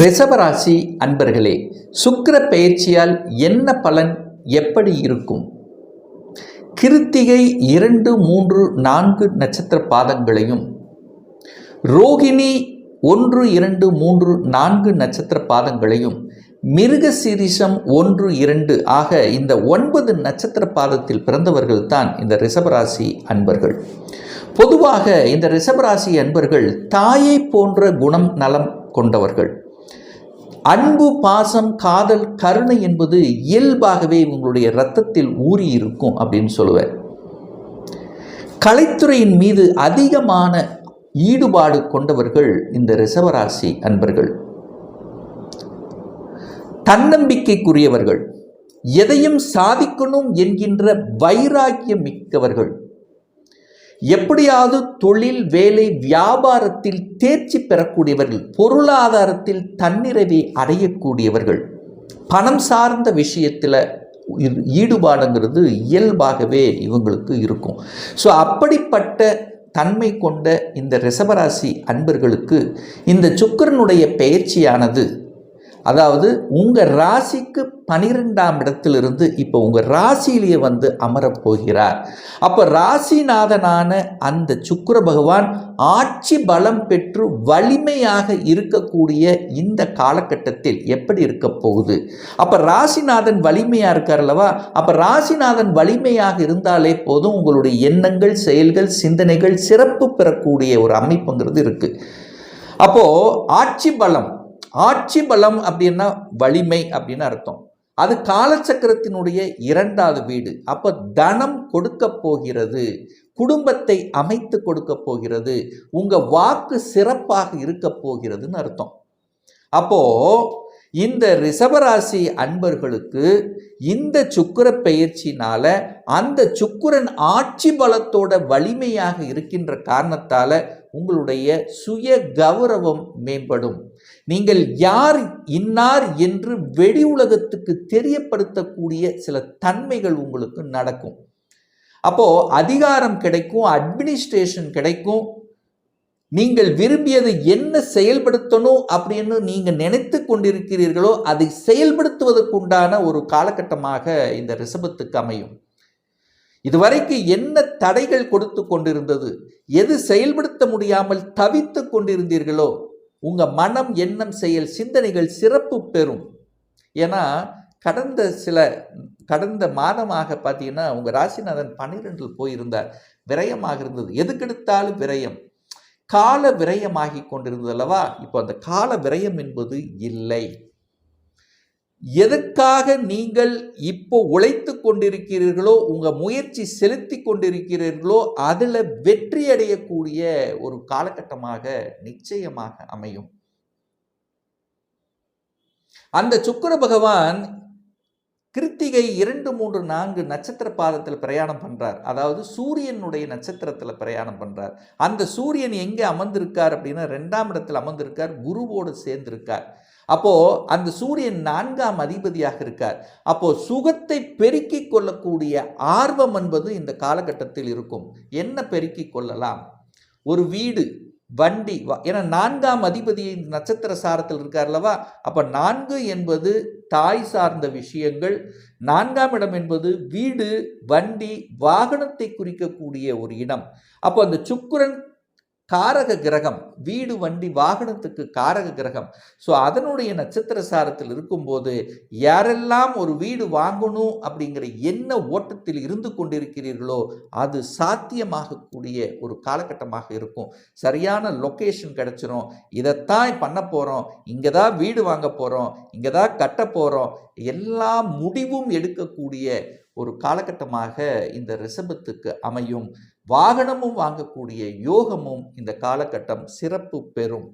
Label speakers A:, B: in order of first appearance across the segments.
A: ரிஷபராசி அன்பர்களே சுக்கர பெயர்ச்சியால் என்ன பலன் எப்படி இருக்கும்? கிருத்திகை இரண்டு மூன்று நான்கு நட்சத்திர பாதங்களையும் ரோகிணி ஒன்று இரண்டு மூன்று நான்கு நட்சத்திர பாதங்களையும் மிருக சீரிஷம் ஒன்று இரண்டு ஆக இந்த ஒன்பது நட்சத்திர பாதத்தில் பிறந்தவர்கள் தான் இந்த ரிஷபராசி அன்பர்கள். பொதுவாக இந்த ரிஷபராசி அன்பர்கள் தாயை போன்ற குணம் நலம் கொண்டவர்கள். அன்பு பாசம் காதல் கருணை என்பது இயல்பாகவே இவங்களுடைய இரத்தத்தில் ஊறி இருக்கும் அப்படின்னு சொல்லுவேன். கலைத்துறையின் மீது அதிகமான ஈடுபாடு கொண்டவர்கள் இந்த ரிசவராசி அன்பர்கள். தன்னம்பிக்கைக்குரியவர்கள். எதையும் சாதிக்கணும் என்கின்ற வைராக்கியம் மிக்கவர்கள். எப்படியாவது தொழில் வேலை வியாபாரத்தில் தேர்ச்சி பெறக்கூடியவர்கள் பொருளாதாரத்தில் தன்னிறைவை அடையக்கூடியவர்கள். பணம் சார்ந்த விஷயத்தில் ஈடுபாடுங்கிறது இயல்பாகவே இவங்களுக்கு இருக்கும். ஸோ அப்படிப்பட்ட தன்மை கொண்ட இந்த ரிஷபராசி அன்பர்களுக்கு இந்த சுக்கரனுடைய பெயர்ச்சியானது அதாவது உங்கள் ராசிக்கு பனிரெண்டாம் இடத்திலிருந்து இப்போ உங்கள் ராசியிலேயே வந்து அமரப்போகிறார் அப்போ ராசிநாதனான அந்த சுக்கர பகவான் ஆட்சி பலம் பெற்று வலிமையாக இருக்கக்கூடிய இந்த காலகட்டத்தில் எப்படி இருக்க போகுது? அப்போ ராசிநாதன் வலிமையாக இருக்கார் அல்லவா? அப்போ ராசிநாதன் வலிமையாக இருந்தாலே போதும் உங்களுடைய எண்ணங்கள் செயல்கள் சிந்தனைகள் சிறப்பு பெறக்கூடிய ஒரு அமைப்புங்கிறது இருக்குது அப்போது ஆட்சி பலம் ஆட்சி பலம் அப்படின்னா வலிமை அப்படின்னு அர்த்தம். அது காலச்சக்கரத்தினுடைய இரண்டாவது வீடு. அப்போ தனம் கொடுக்க போகிறது. குடும்பத்தை அமைத்து கொடுக்க போகிறது. உங்கள் வாக்கு சிறப்பாக இருக்க போகிறதுன்னு அர்த்தம். அப்போது இந்த ரிஷபராசி அன்பர்களுக்கு இந்த சுக்கர பெயர்ச்சினால அந்த சுக்கரன் ஆட்சி பலத்தோட வலிமையாக இருக்கின்ற காரணத்தால உங்களுடைய சுய கௌரவம் மேம்படும். நீங்கள் யார் இன்னார் என்று வெளி உலகத்துக்கு தெரியப்படுத்தக்கூடிய சில தன்மைகள் உங்களுக்கு நடக்கும். அப்போ அதிகாரம் கிடைக்கும் அட்மினிஸ்ட்ரேஷன் கிடைக்கும் நீங்கள் விரும்பியது என்ன செயல்படுத்தணும் அப்படின்னு நீங்க நினைத்து கொண்டிருக்கிறீர்களோ அதை செயல்படுத்துவதற்குண்டான ஒரு காலகட்டமாக இந்த ரிஷபத்துக்கு அமையும். இதுவரைக்கு என்ன தடைகள் கொடுத்து கொண்டிருந்தது எது செயல்படுத்த முடியாமல் தவித்து கொண்டிருந்தீர்களோ உங்க மனம் எண்ணம் செயல் சிந்தனைகள் சிறப்பு பெறும். ஏன்னா கடந்த சில கடந்த மாதமாக பார்த்தீங்கன்னா உங்க ராசிநாதன் பன்னிரெண்டில் போயிருந்தார். விரயமாக இருந்தது. எதுக்கெடுத்தாலும் விரயம். கால விரயமாகி கொண்டிருந்தது அல்லவா இப்போ அந்த கால விரயம் என்பது இல்லை. எதற்காக நீங்கள் இப்போ உழைத்து கொண்டிருக்கிறீர்களோ உங்கள் முயற்சி செலுத்தி கொண்டிருக்கிறீர்களோ அதில் வெற்றி அடையக்கூடிய ஒரு காலகட்டமாக நிச்சயமாக அமையும். அந்த சுக்கிர பகவான் கிருத்திகை இரண்டு மூன்று நான்கு நட்சத்திர பாதத்தில் பிரயாணம் பண்ணுறார் அதாவது சூரியனுடைய நட்சத்திரத்தில் பிரயாணம் பண்ணுறார் அந்த சூரியன் எங்கே அமர்ந்திருக்கார் அப்படின்னா ரெண்டாம் இடத்தில் அமர்ந்திருக்கார் குருவோடு சேர்ந்திருக்கார். அப்போது அந்த சூரியன் நான்காம் அதிபதியாக இருக்கார். அப்போது சுகத்தை பெருக்கிக் கொள்ளக்கூடிய ஆர்வம் என்பது இந்த காலகட்டத்தில் இருக்கும். என்ன பெருக்கிக் கொள்ளலாம்? ஒரு வீடு. வண்டி ஏன்னா நான்காம் அதிபதி நட்சத்திர சாரத்தில் இருக்கார் அல்லவா? அப்போ நான்கு என்பது தாய் சார்ந்த விஷயங்கள் நான்காம் இடம் என்பது வீடு வண்டி வாகனத்தை குறிக்கக்கூடிய ஒரு இடம். அப்போ அந்த சுக்குரன் காரக கிரகம் வீடு வண்டி வாகனத்துக்கு காரக கிரகம். ஸோ அதனுடைய நட்சத்திர சாரத்தில் இருக்கும்போது யாரெல்லாம் ஒரு வீடு வாங்கணும் அப்படிங்கிற என்ன ஓட்டத்தில் இருந்து கொண்டிருக்கிறீர்களோ அது சாத்தியமாகக்கூடிய ஒரு காலகட்டமாக இருக்கும். சரியான லொக்கேஷன் கிடச்சிரும். இதைத்தான் பண்ண போகிறோம் இங்கே தான் வீடு வாங்க போகிறோம் இங்கே தான் கட்ட போகிறோம் எல்லா முடிவும் எடுக்கக்கூடிய ஒரு காலகட்டமாக இந்த ரிஷபத்துக்கு அமையும். வாகனமும் வாங்கக்கூடிய யோகமும் இந்த காலகட்டம் சிறப்பு பெறும்.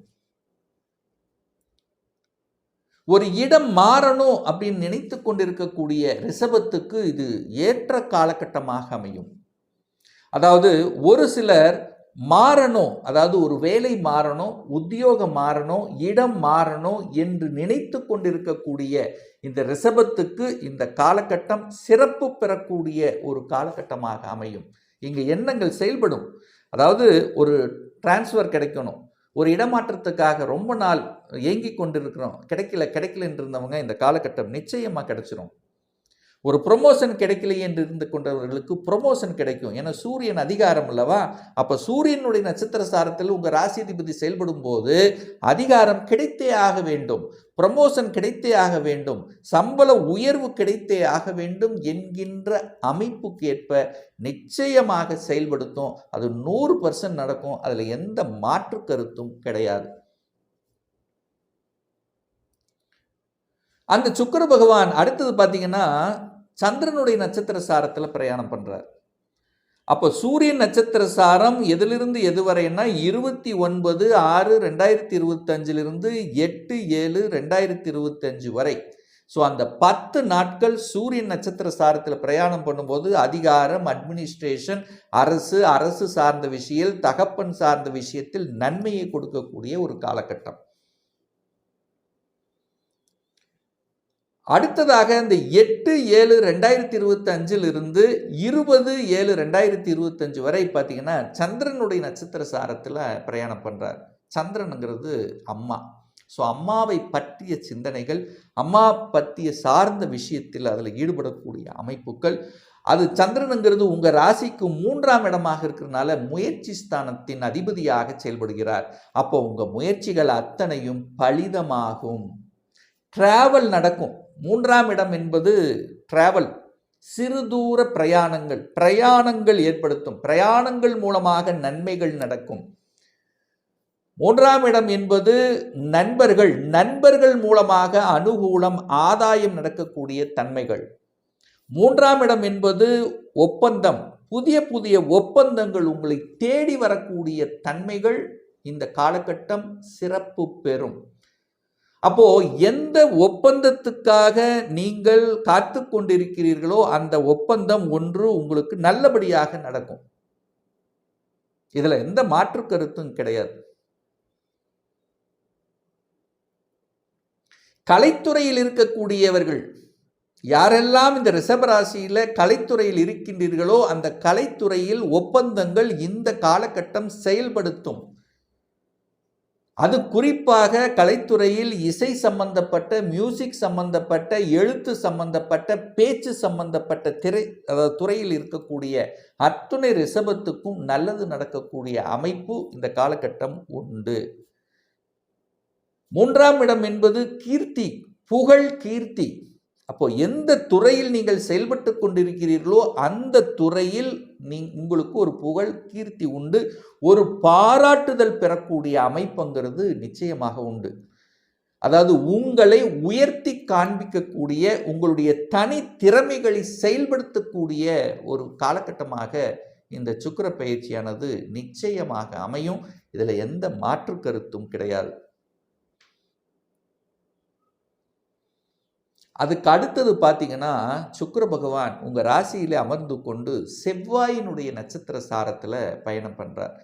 A: ஒரு இடம் மாறணும் அப்படின்னு நினைத்து கொண்டிருக்கக்கூடிய ரிஷபத்துக்கு இது ஏற்ற காலகட்டமாக அமையும். அதாவது ஒரு சிலர் மாறணும் அதாவது ஒரு வேலை மாறணும் உத்தியோகம் மாறணும் இடம் மாறணும் என்று நினைத்து கொண்டிருக்கக்கூடிய இந்த ரிஷபத்துக்கு இந்த காலகட்டம் சிறப்பு பெறக்கூடிய ஒரு காலகட்டமாக அமையும். இங்கே எண்ணங்கள் செயல்படும். அதாவது ஒரு டிரான்ஸ்ஃபர் கிடைக்கணும். ஒரு இடமாற்றத்துக்காக ரொம்ப நாள் ஏங்கி கொண்டிருக்கிறோம். கிடைக்கல கிடைக்கலன்னு இருந்தவங்க இந்த காலகட்டம் நிச்சயமாக கிடைச்சிரும். ஒரு ப்ரொமோஷன் கிடைக்கலையே என்று இருந்து கொண்டவர்களுக்கு ப்ரொமோஷன் கிடைக்கும். ஏன்னா சூரியன் அதிகாரம் அல்லவா? அப்போ சூரியனுடைய நட்சத்திர சாரத்தில் உங்கள் ராசிதிபதி செயல்படும் போது அதிகாரம் கிடைத்தே ஆக வேண்டும். ப்ரமோஷன் கிடைத்தே ஆக வேண்டும். சம்பள உயர்வு கிடைத்தே ஆக வேண்டும் என்கின்ற அமைப்புக்கு ஏற்ப நிச்சயமாக செயல்படுத்தும். அது நூறு பர்சன்ட் நடக்கும். அதில் எந்த மாற்று கருத்தும் கிடையாது. அந்த சுக்கர பகவான் அடுத்தது பார்த்தீங்கன்னா சந்திரனுடைய நட்சத்திர சாரத்தில் பிரயாணம் பண்ணுறார் அப்போ சூரியன் நட்சத்திர சாரம் எதிலிருந்து எது வரைன்னா இருபத்தி ஒன்பது ஆறு ரெண்டாயிரத்தி இருபத்தஞ்சிலிருந்து எட்டு ஏழு ரெண்டாயிரத்தி இருபத்தஞ்சு வரை. ஸோ அந்த பத்து நாட்கள் சூரியன் நட்சத்திர சாரத்தில் பிரயாணம் பண்ணும்போது அதிகாரம் அட்மினிஸ்ட்ரேஷன் அரசு அரசு சார்ந்த விஷயம் தகப்பன் சார்ந்த விஷயத்தில் நன்மையை கொடுக்கக்கூடிய ஒரு காலகட்டம். அடுத்ததாக இந்த எட்டு ஏழு ரெண்டாயிரத்தி இருபத்தஞ்சில் இருந்து இருபது ஏழு ரெண்டாயிரத்தி இருபத்தஞ்சு வரை பார்த்தீங்கன்னா சந்திரனுடைய நட்சத்திர சாரத்தில் பிரயாணம் பண்ணுறார் சந்திரனுங்கிறது அம்மா. ஸோ அம்மாவை பற்றிய சிந்தனைகள் அம்மா பற்றிய சார்ந்த விஷயத்தில் அதில் ஈடுபடக்கூடிய அமைப்புகள். அது சந்திரனுங்கிறது உங்கள் ராசிக்கு மூன்றாம் இடமாக இருக்கிறதுனால முயற்சி ஸ்தானத்தின் அதிபதியாக செயல்படுகிறார். அப்போ உங்கள் முயற்சிகள் அத்தனையும் பலிதமாகும். டிராவல் நடக்கும். மூன்றாம் இடம் என்பது டிராவல் சிறு தூர பிரயாணங்கள் பிரயாணங்கள் ஏற்படுத்தும். பிரயாணங்கள் மூலமாக நன்மைகள் நடக்கும். மூன்றாம் இடம் என்பது நண்பர்கள். நண்பர்கள் மூலமாக அனுகூலம் ஆதாயம் நடக்கக்கூடிய தன்மைகள். மூன்றாம் இடம் என்பது ஒப்பந்தம். புதிய புதிய ஒப்பந்தங்கள் உங்களை தேடி வரக்கூடிய தன்மைகள் இந்த காலகட்டம் சிறப்பு பெறும். அப்போ எந்த ஒப்பந்தத்துக்காக நீங்கள் காத்து கொண்டிருக்கிறீர்களோ அந்த ஒப்பந்தம் ஒன்று உங்களுக்கு நல்லபடியாக நடக்கும். இதுல எந்த மாற்று கருத்தும் கிடையாது. கலைத்துறையில் இருக்கக்கூடியவர்கள் யாரெல்லாம் இந்த ரிஷபராசியில கலைத்துறையில் இருக்கின்றீர்களோ அந்த கலைத்துறையில் ஒப்பந்தங்கள் இந்த காலகட்டம் செயல்படுத்தும். அது குறிப்பாக கலைத்துறையில் இசை சம்பந்தப்பட்ட மியூசிக் சம்பந்தப்பட்ட எழுத்து சம்பந்தப்பட்ட பேச்சு சம்பந்தப்பட்ட திரை அதாவது துறையில் இருக்கக்கூடிய அத்துணை ரிசபத்துக்கும் நல்லது நடக்கக்கூடிய அமைப்பு இந்த காலகட்டம் உண்டு. மூன்றாம் இடம் என்பது கீர்த்தி புகழ் கீர்த்தி. அப்போ எந்த துறையில் நீங்கள் செயல்பட்டு கொண்டிருக்கிறீர்களோ அந்த துறையில் நீ உங்களுக்கு ஒரு புகழ் கீர்த்தி உண்டு. ஒரு பாராட்டுதல் பெறக்கூடிய அமைப்புங்கிறது நிச்சயமாக உண்டு. அதாவது உங்களை உயர்த்தி காண்பிக்கக்கூடிய உங்களுடைய தனி திறமைகளை செயல்படுத்தக்கூடிய ஒரு காலகட்டமாக இந்த சுக்கர பயிற்சியானது நிச்சயமாக அமையும். இதில் எந்த மாற்று கருத்தும் கிடையாது. அதுக்கு அடுத்தது பார்த்தீங்கன்னா சுக்கர பகவான் உங்கள் ராசியில் அமர்ந்து கொண்டு செவ்வாயினுடைய நட்சத்திர சாரத்தில் பயணம் பண்ணுறார்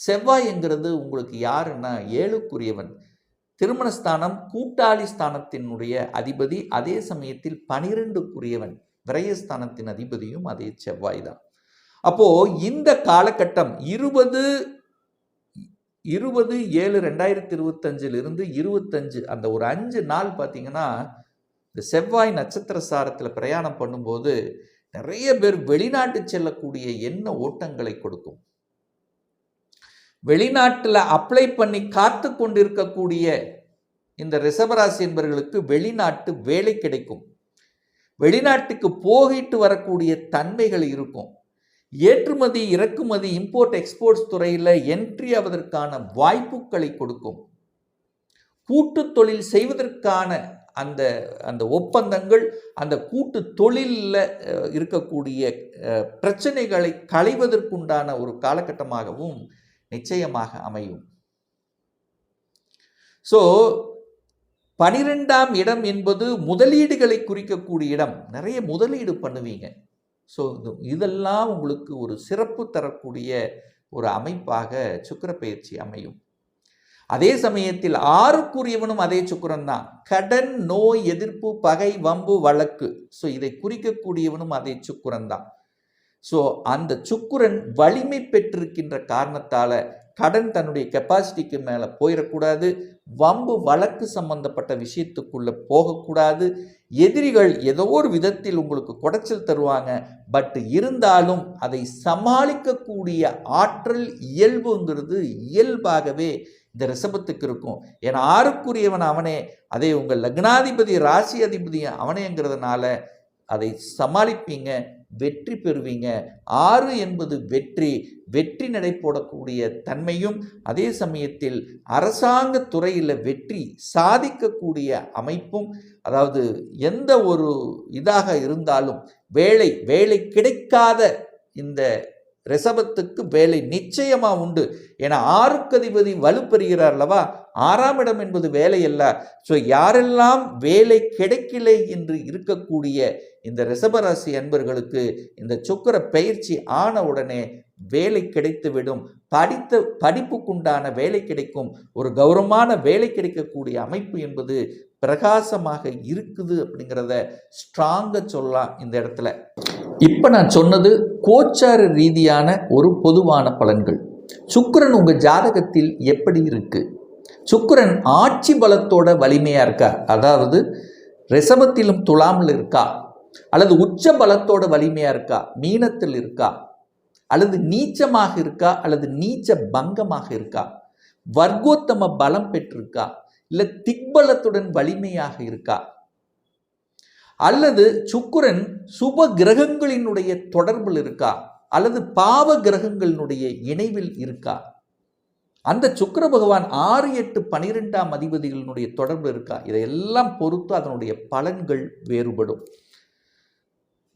A: செவ்வாய்ங்கிறது உங்களுக்கு யாருன்னா ஏழுக்குரியவன். திருமணஸ்தானம் கூட்டாளி ஸ்தானத்தினுடைய அதிபதி அதே சமயத்தில் பனிரெண்டுக்குரியவன். விரயஸ்தானத்தின் அதிபதியும் அதே செவ்வாய் தான் அப்போது இந்த காலகட்டம் இருபது இருபது ஏழு ரெண்டாயிரத்தி இருபத்தஞ்சிலிருந்து இருபத்தஞ்சு அந்த ஒரு அஞ்சு நாள் பார்த்தீங்கன்னா இந்த செவ்வாய் நட்சத்திர சாரத்தில் பிரயாணம் பண்ணும்போது நிறைய பேர் வெளிநாட்டு செல்லக்கூடிய எண்ண ஓட்டங்களை கொடுக்கும். வெளிநாட்டில் அப்ளை பண்ணி காத்து கொண்டிருக்கக்கூடிய இந்த ரிசவராசி என்பவர்களுக்கு வெளிநாட்டு வேலை கிடைக்கும். வெளிநாட்டுக்கு போகிட்டு வரக்கூடிய தன்மைகள் இருக்கும். ஏற்றுமதி இறக்குமதி இம்போர்ட் எக்ஸ்போர்ட்ஸ் துறையில் என்ட்ரி ஆவதற்கான வாய்ப்புகளை கொடுக்கும். கூட்டு தொழில் செய்வதற்கான அந்த அந்த ஒப்பந்தங்கள் அந்த கூட்டு தொழிலில் இருக்கக்கூடிய பிரச்சனைகளை களைவதற்குண்டான ஒரு காலகட்டமாகவும் நிச்சயமாக அமையும். ஸோ பனிரெண்டாம் இடம் என்பது முதலீடுகளை குறிக்கக்கூடிய இடம். நிறைய முதலீடு பண்ணுவீங்க. ஸோ இதெல்லாம் உங்களுக்கு ஒரு சிறப்பு தரக்கூடிய ஒரு அமைப்பாக சுக்கர பயிற்சி அமையும். அதே சமயத்தில் ஆறுக்குரியவனும் அதே சுக்கரன் தான் கடன் நோய் எதிர்ப்பு பகை வம்பு வழக்கு. ஸோ இதை குறிக்கக்கூடியவனும் அதே சுக்குரன் தான் ஸோ அந்த சுக்குரன் வலிமை பெற்றிருக்கின்ற காரணத்தால் கடன் தன்னுடைய கெப்பாசிட்டிக்கு மேலே போயிடக்கூடாது. வம்பு வழக்கு சம்பந்தப்பட்ட விஷயத்துக்குள்ளே போகக்கூடாது. எதிரிகள் ஏதோ ஒரு விதத்தில் உங்களுக்கு குடைச்சல் தருவாங்க. பட் இருந்தாலும் அதை சமாளிக்கக்கூடிய ஆற்றல் இயல்புங்கிறது இயல்பாகவே இந்த ரிஷபத்துக்கு இருக்கும். ஏன்னா ஆறுக்குரியவன் அவனே அதே உங்கள் லக்னாதிபதி ராசி அதிபதி அவனேங்கிறதுனால அதை சமாளிப்பீங்க. வெற்றி பெறுவீங்க. ஆறு என்பது வெற்றி. வெற்றி நடை போடக்கூடிய தன்மையும் அதே சமயத்தில் அரசாங்க துறையில் வெற்றி சாதிக்கக்கூடிய அமைப்பும் அதாவது எந்த ஒரு இதாக இருந்தாலும் வேலை வேலை கிடைக்காத இந்த ரிசபத்துக்கு வேலை நிச்சயமாக உண்டு. ஏன்னா ஆறுக்கதிபதி வலுப்பெறுகிறார் அல்லவா? ஆறாம் இடம் என்பது வேலை அல்ல. ஸோ யாரெல்லாம் வேலை கிடைக்கலை என்று இருக்கக்கூடிய இந்த ரிஷபராசி அன்பர்களுக்கு இந்த சுக்கர பயிற்சி ஆன உடனே வேலை கிடைத்துவிடும். படித்த படிப்புக்குண்டான வேலை கிடைக்கும். ஒரு கௌரவமான வேலை கிடைக்கக்கூடிய அமைப்பு என்பது பிரகாசமாக இருக்குது அப்படிங்கிறத ஸ்ட்ராங்காக சொல்லலாம் இந்த இடத்துல. இப்போ நான் சொன்னது கோச்சார ரீதியான ஒரு பொதுவான பலன்கள். சுக்கிரன் உங்கள் ஜாதகத்தில் எப்படி இருக்குது சுக்கரன் ஆட்சி பலத்தோட வலிமையாக இருக்கா? அதாவது ரிசபத்திலும் துலாமில் இருக்கா? அல்லது உச்ச பலத்தோட வலிமையாக இருக்கா? மீனத்தில் இருக்கா? அல்லது நீச்சமாக இருக்கா? அல்லது நீச்ச பங்கமாக இருக்கா? வர்க்கோத்தம பலம் பெற்றிருக்கா? இல்லை திக்பலத்துடன் வலிமையாக இருக்கா? அல்லது சுக்குரன் சுப கிரகங்களினுடைய தொடர்பில் இருக்கா? அல்லது பாவ கிரகங்களினுடைய இணைவில் இருக்கா? அந்த சுக்கர பகவான் ஆறு எட்டு பனிரெண்டாம் அதிபதிகளினுடைய தொடர்பு இருக்கா? இதையெல்லாம் பொறுத்து அதனுடைய பலன்கள் வேறுபடும்.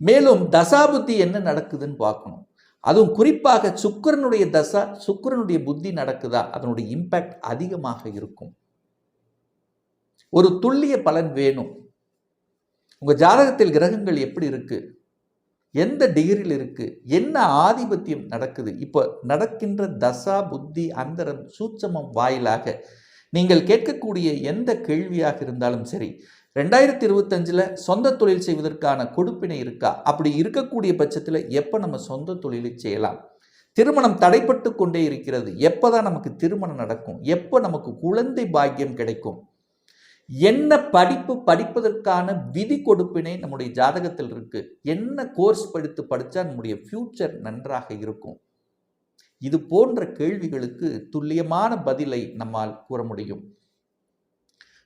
A: மேலும் தசாபுத்தி என்ன நடக்குதுன்னு பார்க்கணும். அதுவும் குறிப்பாக சுக்கிரனுடைய தசா சுக்கிரனுடைய புத்தி நடக்குதா? அதனுடைய இம்பேக்ட் அதிகமாக இருக்கும். ஒரு துல்லிய பலன் வேணும். உங்கள் ஜாதகத்தில் கிரகங்கள் எப்படி இருக்குது எந்த டிகிரியில் இருக்குது என்ன ஆதிபத்தியம் நடக்குது? இப்போ நடக்கின்ற தசா புத்தி அந்தரம் சூட்சமம் வாயிலாக நீங்கள் கேட்கக்கூடிய எந்த கேள்வியாக இருந்தாலும் சரி ரெண்டாயிரத்தி இருபத்தஞ்சில் சொந்த தொழில் செய்வதற்கான கொடுப்பினை இருக்கா? அப்படி இருக்கக்கூடிய பட்சத்தில் எப்போ நம்ம சொந்த தொழிலை செய்யலாம்? திருமணம் தடைப்பட்டு கொண்டே இருக்கிறது. எப்போ தான் நமக்கு திருமணம் நடக்கும்? எப்போ நமக்கு குழந்தை பாக்கியம் கிடைக்கும்? என்ன படிப்பு படிப்பதற்கான விதி கொடுப்பினை நம்முடைய ஜாதகத்தில் இருக்கு. என்ன கோர்ஸ் படித்து படித்தா நம்முடைய ஃப்யூச்சர் நன்றாக இருக்கும்? இது போன்ற கேள்விகளுக்கு துல்லியமான பதிலை நம்மால் கூற முடியும்.